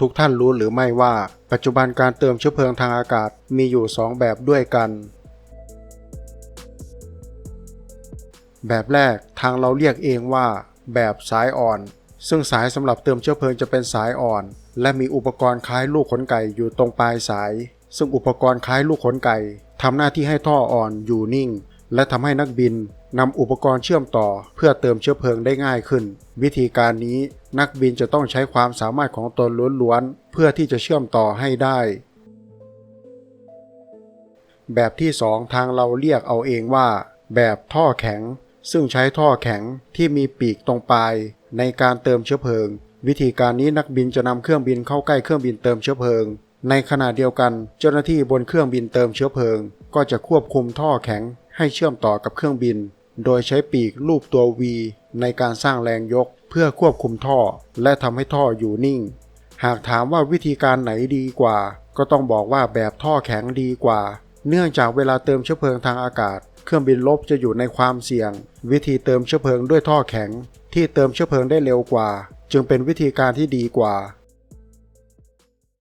ทุกท่านรู้หรือไม่ว่า ปัจจุบันการเติมเชื้อเพลิงทางอากาศมีอยู่ 2 แบบด้วยกัน แบบแรกทางเราเรียกเองว่า แบบสายอ่อน ซึ่งสายสำหรับเติมเชื้อเพลิงจะเป็นสายอ่อน และมีอุปกรณ์คล้ายลูกขนไก่อยู่ตรงปลายสาย ซึ่งอุปกรณ์คล้ายลูกขนไก่ทำหน้าที่ให้ท่ออ่อนอยู่นิ่ง และทำให้นักบินนำอุปกรณ์เชื่อมต่อ เพื่อเติมเชื้อเพลิงได้ง่ายขึ้น วิธีการนี้นักบินจะต้องใช้ความสามารถของตนล้วนๆ เพื่อที่จะเชื่อมต่อให้ได้ แบบที่ 2 ทางเราเรียกเอาเองว่า แบบท่อแข็ง ซึ่งใช้ท่อแข็งที่มีปีกตรงปลาย ในการเติมเชื้อเพลิง วิธีการนี้นักบินจะนำเครื่องบินเข้าใกล้เครื่องบินเติมเชื้อเพลิง ในขณะเดียวกัน เจ้าหน้าที่บนเครื่องบินเติมเชื้อเพลิง ก็จะควบคุมท่อแข็ง ให้เชื่อมต่อกับเครื่องบิน โดยใช้ปีกรูปตัว V ในการสร้างแรงยกเพื่อควบคุมท่อ และทำให้ท่ออยู่นิ่ง หากถามว่าวิธีการไหนดีกว่า ก็ต้องบอกว่าแบบท่อแข็งดีกว่า เนื่องจากเวลาเติมเชื้อเพลิงทางอากาศ เครื่องบินลบจะอยู่ในความเสี่ยง วิธีเติมเชื้อเพลิงด้วยท่อแข็ง ที่เติมเชื้อเพลิงได้เร็วกว่า จึงเป็นวิธีการที่ดีกว่า